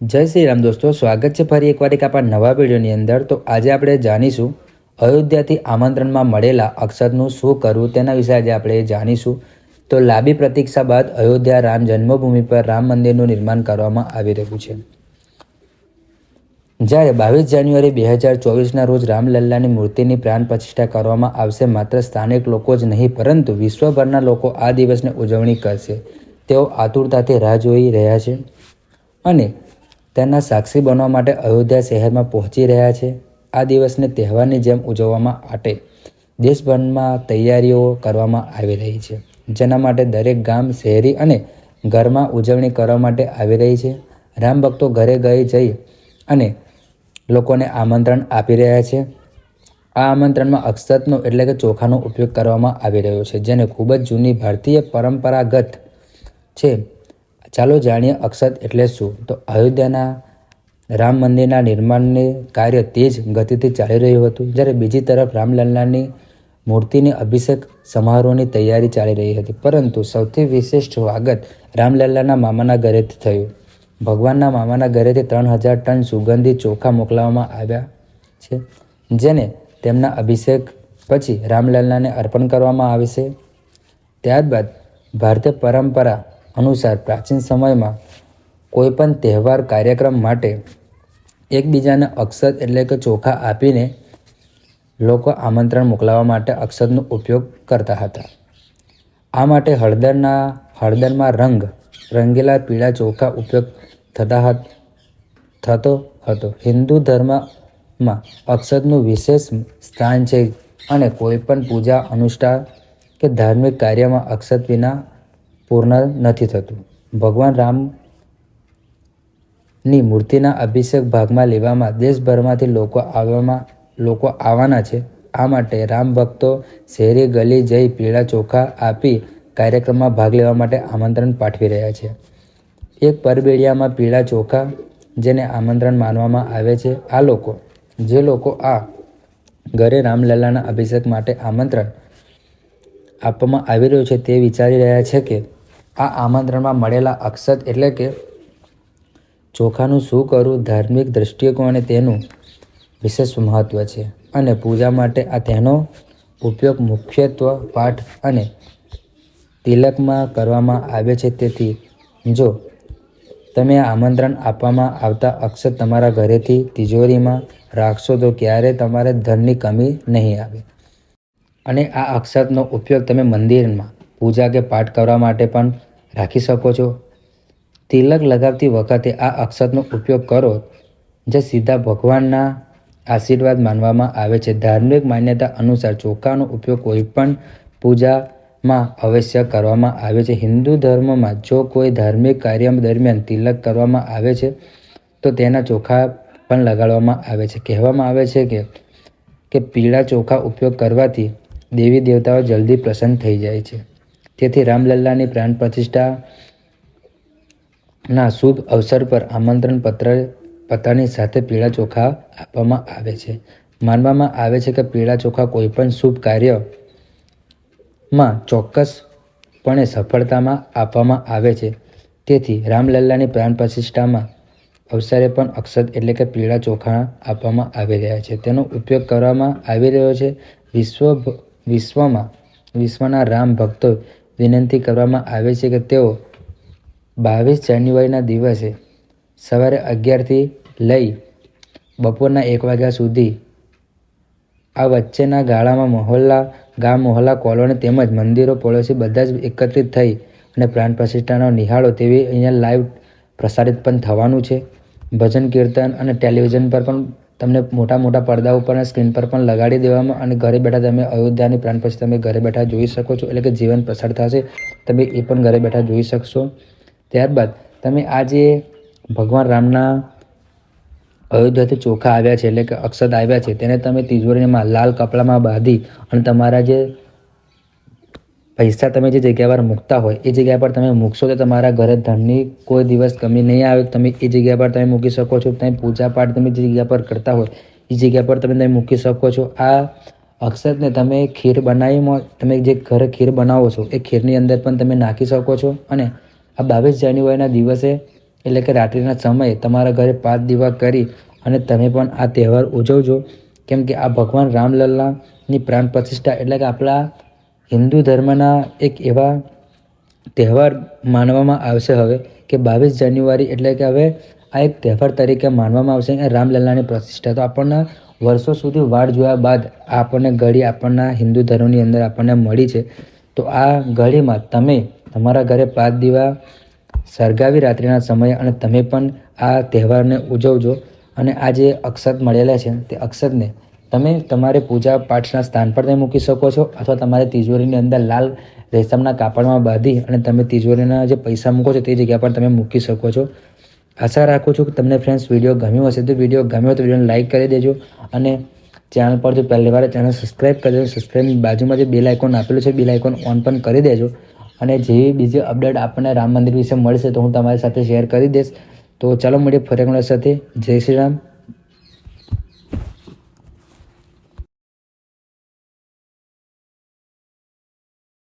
જય શ્રી રામ દોસ્તો, સ્વાગત છે ફરી એકવાર એક આપણા નવા વિડીયોની અંદર. તો આજે આપણે જાણીશું અયોધ્યાથી આમંત્રણમાં મળેલા અક્ષરનું શું કરવું તેના વિશે આજે આપણે જાણીશું. તો લાંબી પ્રતીક્ષા બાદ અયોધ્યા રામ જન્મભૂમિ પર રામ મંદિરનું નિર્માણ કરવામાં આવી રહ્યું છે. જ્યારે બાવીસ જાન્યુઆરી બે હજાર ચોવીસના રોજ રામલલ્લાની મૂર્તિની પ્રાણ પ્રતિષ્ઠા કરવામાં આવશે, માત્ર સ્થાનિક લોકો જ નહીં, પરંતુ વિશ્વભરના લોકો આ દિવસની ઉજવણી કરશે. તેઓ આતુરતાથી રાહ જોઈ રહ્યા છે. અને તેના સાક્ષી બનવા માટે અયોધ્યા શહેરમાં પહોંચી રહ્યા છે. આ દિવસને તહેવારની જેમ ઉજવવામાં માટે દેશભરમાં તૈયારીઓ કરવામાં આવી રહી છે, જેના માટે દરેક ગામ, શહેરી અને ઘરમાં ઉજવણી કરવા માટે આવી રહી છે. રામ ભક્તો ઘરે ગઈ જઈ અને લોકોને આમંત્રણ આપી રહ્યા છે. આ આમંત્રણમાં અક્ષતનો એટલે કે ચોખાનો ઉપયોગ કરવામાં આવી રહ્યો છે, જેને ખૂબ જ જૂની ભારતીય પરંપરાગત છે. ચાલો જાણીએ અક્ષત એટલે શું? તો અયોધ્યાના રામ મંદિરના નિર્માણને કાર્ય તેજ ગતિથી ચાલી રહ્યું હતું. જ્યારે બીજી તરફ રામલલ્લાની મૂર્તિની અભિષેક સમારોહની તૈયારી ચાલી રહી હતી. પરંતુ સૌથી વિશિષ્ટ સ્વાગત રામલલ્લાના મામાના ઘરેથી થયું. ભગવાનના મામાના ઘરેથી ત્રણ હજાર ટન સુગંધી ચોખા મોકલાવવામાં આવ્યા છે, જેને તેમના અભિષેક પછી રામલલ્લાને અર્પણ કરવામાં આવશે ત્યારબાદ ભારતીય પરંપરા અનુસાર પ્રાચીન સમયમાં કોઈપણ તહેવાર કાર્યક્રમ માટે એકબીજાને અક્ષત એટલે કે ચોખા આપીને લોકો આમંત્રણ મોકલાવવા માટે અક્ષતનો ઉપયોગ કરતા હતા. આ માટે હળદરના, હળદરમાં રંગ, રંગેલા પીળા ચોખા ઉપયોગ થતા થતો હતો. હિન્દુ ધર્મમાં અક્ષતનું વિશેષ સ્થાન છે અને કોઈપણ પૂજા, અનુષ્ઠાન કે ધાર્મિક કાર્યમાં અક્ષત વિના પૂર્ણ નથી થતું. ભગવાન રામની મૂર્તિના અભિષેક ભાગમાં લેવામાં દેશભરમાંથી લોકો આવવામાં લોકો આવવાના છે. આ માટે રામ ભક્તો શહેરી ગલી જઈ પીળા, ચોખા આપી કાર્યક્રમમાં ભાગ લેવા માટે આમંત્રણ પાઠવી રહ્યા છે. એક પરબેડિયામાં પીળા ચોખા જેને આમંત્રણ માનવામાં આવે છે. આ લોકો, જે લોકો આ ઘરે રામલલ્લાના અભિષેક માટે આમંત્રણ આપવામાં આવી રહ્યું છે તે વિચારી રહ્યા છે કે આ આમંત્રણમાં મળેલા અક્ષત એટલે કે ચોખાનું શું કરવું ધાર્મિક દૃષ્ટિકોણે તેનું વિશેષ મહત્ત્વ છે. અને પૂજા માટે આ તેનો ઉપયોગ મુખ્યત્વે પાઠ અને તિલકમાં કરવામાં આવે છે. તેથી જો તમે આમંત્રણ આપવામાં આવતા અક્ષર તમારા ઘરેથી તિજોરીમાં રાખશો તો ક્યારે તમારે ધનની કમી નહીં આવે. અને આ અક્ષરનો ઉપયોગ તમે મંદિરમાં પૂજા કે પાઠ કરવા માટે પણ રાખી શકો છો? તિલક લગાવતી વખતે આ અક્ષરનો ઉપયોગ કરો, જે સીધા ભગવાનના આશીર્વાદ માનવામાં આવે છે. ધાર્મિક માન્યતા અનુસાર ચોખાનો ઉપયોગ કોઈપણ પૂજામાં અવશ્ય કરવામાં આવે છે. હિન્દુ ધર્મમાં જો કોઈ ધાર્મિક કાર્ય દરમિયાન તિલક કરવામાં આવે છે, તો તેના ચોખા પણ લગાડવામાં આવે છે. કહેવામાં આવે છે કે કે પીળા ચોખા ઉપયોગ કરવાથી દેવી દેવતાઓ જલ્દી પ્રસન્ન થઈ જાય છે. તેથી રામલલ્લાની પ્રાણ પ્રતિષ્ઠા ના શુભ અવસર પર આમંત્રણ પત્ર પત્રની સાથે પીળા ચોખા આપવામાં આવે છે. માનવામાં આવે છે કે પીળા ચોખા કોઈપણ શુભ કાર્યમાં ચોક્કસપણે સફળતામાં આપવામાં આવે છે. તેથી રામલલ્લાની પ્રાણ પ્રતિષ્ઠામાં અવસરે પણ અક્ષત એટલે કે પીળા ચોખા આપવામાં આવી રહ્યા છે. તેનો ઉપયોગ કરવામાં આવી રહ્યો છે. વિશ્વ વિશ્વમાં, વિશ્વના રામ ભક્તો વિનંતી કરવામાં આવે છે કે તેઓ બાવીસ જાન્યુઆરીના દિવસે સવારે અગિયારથી લઈ બપોરના એક વાગ્યા સુધી આ વચ્ચેના ગાળામાં મહોલ્લા, ગામ મહોલ્લા, કોલોની તેમજ મંદિરો, પડોશી બધા જ એકત્રિત થઈ અને પ્રાણ પ્રતિષ્ઠાનો નિહાળો તેવી અહીંયા લાઈવ પ્રસારિત પણ થવાનું છે. ભજન, કીર્તન અને ટેલિવિઝન પર પણ તમને મોટા મોટા પડદા ઉપર સ્ક્રીન પર પણ લગાડી દેવામાં અને ઘરે બેઠા તમે અયોધ્યાની પ્રાણ પછી તમે ઘરે બેઠા જોઈ શકો છો, એટલે કે જીવન પ્રસાર થશે. તમે એ પણ ઘરે બેઠા જોઈ શકશો. ત્યારબાદ તમે આ જે ભગવાન રામના અયોધ્યાથી ચોખા આવ્યા છે, એટલે કે અક્ષત આવ્યા છે, તેને તમે તિજોરીમાં લાલ કપડામાં બાંધી અને તમારા જે પૈસા તમે જે જગ્યા પર મૂકતા હોય, એ જગ્યા પર તમે મૂકશો તો તમારા ઘરે ધનની કોઈ દિવસ કમી નહીં આવે. તમે એ જગ્યા પર તમે મૂકી શકો છો. તમે પૂજા પાઠ તમે જે જગ્યા પર કરતા હોય, એ જગ્યા પર તમે તમે મૂકી શકો છો. આ અક્ષતને તમે ખીર બનાવીમાં તમે જે ઘરે ખીર બનાવો છો, એ ખીરની અંદર પણ તમે નાખી શકો છો. અને આ બાવીસ જાન્યુઆરીના દિવસે, એટલે કે રાત્રિના સમયે તમારા ઘરે પાંચ દીવા કરી અને તમે પણ આ તહેવાર ઉજવજો. કેમ કે આ ભગવાન રામલલ્લાની પ્રાણ પ્રતિષ્ઠા એટલે કે આપણા હિન્દુ ધર્મના એક એવા તહેવાર માનવામાં આવશે હવે કે બાવીસ જાન્યુઆરી એટલે કે હવે આ એક તહેવાર તરીકે માનવામાં આવશે અને રામલલ્લાની પ્રતિષ્ઠા. તો આપણને વર્ષો સુધી વાડ જોયા બાદ આપણને ઘડી આપણના હિન્દુ ધર્મની અંદર આપણને મળી છે. તો આ ઘડીમાં તમે તમારા ઘરે પાંચ દીવા, સળગાવી રાત્રિના સમયે અને તમે પણ આ તહેવારને ઉજવજો. અને આ જે અક્ષત મળેલા છે તે અક્ષતને તમે તમારે પૂજા પાઠના સ્થાન પર તમે મૂકી શકો છો, અથવા તમારે તિજોરીની અંદર લાલ રેશમના કાપડમાં બાંધી અને તમે તિજોરીના જે પૈસા મૂકો છો તે જગ્યા પર તમે મૂકી શકો છો. આશા રાખું છું કે તમને ફ્રેન્ડ્સ વીડિયો ગમ્યો હશે. તો વીડિયો ગમ્યો તો વિડીયોને લાઇક કરી દેજો અને ચેનલ પર જો પહેલી વાર ચેનલ સબસ્ક્રાઈબ કરી દેજો. સબસ્ક્રાઈબની બાજુમાં જે બેલ આઇકોન આપેલું છે બેલ આઇકોન ઓન પણ કરી દેજો. અને જેવી બીજી અપડેટ આપણને રામ મંદિર વિશે મળશે તો હું તમારી સાથે શેર કરી દઈશ. તો ચાલો મળીએ ફરી સાથે. જય શ્રી રામ.